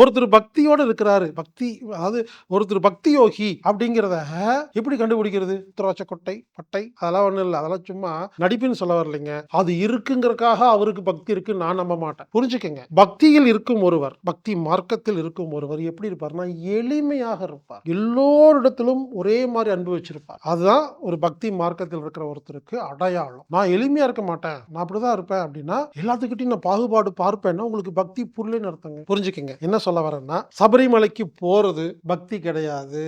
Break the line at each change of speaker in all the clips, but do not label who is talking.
ஒருத்தர் பக்தியோட இருக்கிறாரு. பக்தி அதாவது ஒருத்தர் பக்தி யோகி அப்படிங்கிறத எப்படி கண்டுபிடிக்கிறது? திராட்சைக்கொட்டை பட்டை அதெல்லாம் ஒன்றும் இல்லை. அதெல்லாம் சும்மா நடிப்புன்னு சொல்ல வரலைங்க. அது இருக்குங்கிறதுக்காக அவருக்கு பக்தி இருக்குன்னு நான் நம்ப மாட்டேன். புரிஞ்சுக்கங்க. பக்தியில் இருக்கும் ஒருவர் பக்தி மார்க்கத்தில் இருக்கும் ஒருவர் எப்படி இருப்பார்னா எளிமையாக இருப்பார். எல்லோரிடத்திலும் ஒரே மாதிரி அன்பு வச்சிருப்பார். அதுதான் ஒரு பக்தி மார்க்கத்தில் இருக்கிற ஒருத்தருக்கு அடையாளம். நான் எளிமையா இருக்க மாட்டேன். நான் அப்படிதான் இருப்பேன் அப்படின்னா எல்லாத்துக்கிட்டையும் நான் பாகுபாடு பார்ப்பேன்னா உங்களுக்கு பக்தி புரியலன்னு அர்த்தங்க. புரிஞ்சுக்கங்க. என்ன சொல்ல சொல்ல வரேன்னா சபரிமலைக்கு போறது பக்தி கிடையாது.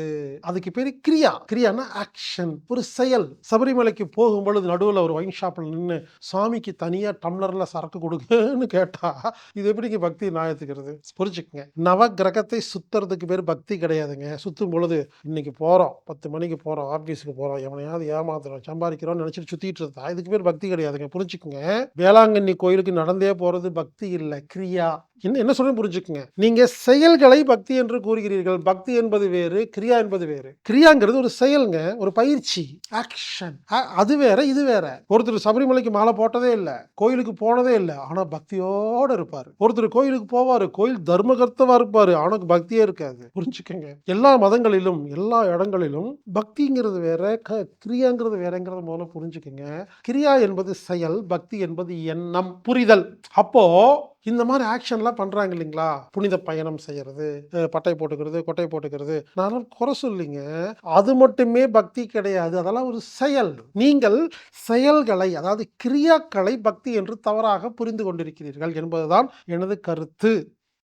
அதுக்கு பேர் கிரியா. கிரியானா ஆக்ஷன் ஒரு செயல். சபரிமலைக்கு போகும் பொழுது நடுவில் ஒரு ஒயின் ஷாப்பில் நின்று சாமிக்கு தனியாக டம்ளரில் சரக்கு கொடுங்கன்னு கேட்டா இது எப்படிங்க பக்தி நியாயத்துக்கிறது புரிஞ்சுக்கங்க. நவ கிரகத்தை சுத்துறதுக்கு பேர் பக்தி கிடையாதுங்க. சுத்தும் பொழுது இன்னைக்கு போகிறோம் பத்து மணிக்கு போகிறோம் ஆஃபீஸுக்கு போகிறோம் எவனையாவது ஏமாத்துறோம் சம்பாதிக்கிறோம்னு நினச்சிட்டு சுற்றிட்டு இருந்தா இதுக்கு பேர் பக்தி கிடையாதுங்க. புரிஞ்சுக்குங்க. வேளாங்கண்ணி கோயிலுக்கு நடந்தே போகிறது பக்தி இல்லை கிரியா. என்ன என்ன சொல்றேன் புரிஞ்சுக்குங்க. நீங்க செயல்களை பக்தி என்று கூறுகிறீர்கள். பக்தி என்பது வேறு கிரியா என்பது வேறு. கிரியாங்கிறது ஒரு செயல்ங்க ஒரு பயிற்சி. ஆக்ஷன் அது வேற இது வேற. ஒருத்தர் சபரிமலைக்கு மாலை போட்டதே இல்லை கோயிலுக்கு போனதே இல்லை ஆனா பக்தியோட இருப்பாரு. ஒருத்தர் கோயிலுக்கு போவாரு கோயில் தர்மகர்த்தவா இருப்பாரு ஆனா பக்தியே இருக்காது. புரிஞ்சுக்கங்க. எல்லா மதங்களிலும் எல்லா இடங்களிலும் பக்திங்கிறது வேற க- கிரியாங்கிறது வேறங்கிறத மூலம் புரிஞ்சுக்கங்க. கிரியா என்பது செயல் பக்தி என்பது எண்ணம் புரிதல். அப்போ இந்த மாதிரி ஆக்ஷன்லாம் பண்ணுறாங்க இல்லைங்களா? புனித பயணம் செய்கிறது பட்டை போட்டுக்கிறது கொட்டை போட்டுக்கிறது. நான் குறை சொல்லிங்க. அது மட்டுமே பக்தி கிடையாது. அதெல்லாம் ஒரு செயல். நீங்கள் செயல்களை அதாவது கிரியாக்களை பக்தி என்று தவறாக புரிந்து கொண்டிருக்கிறீர்கள் என்பதுதான் எனது கருத்து.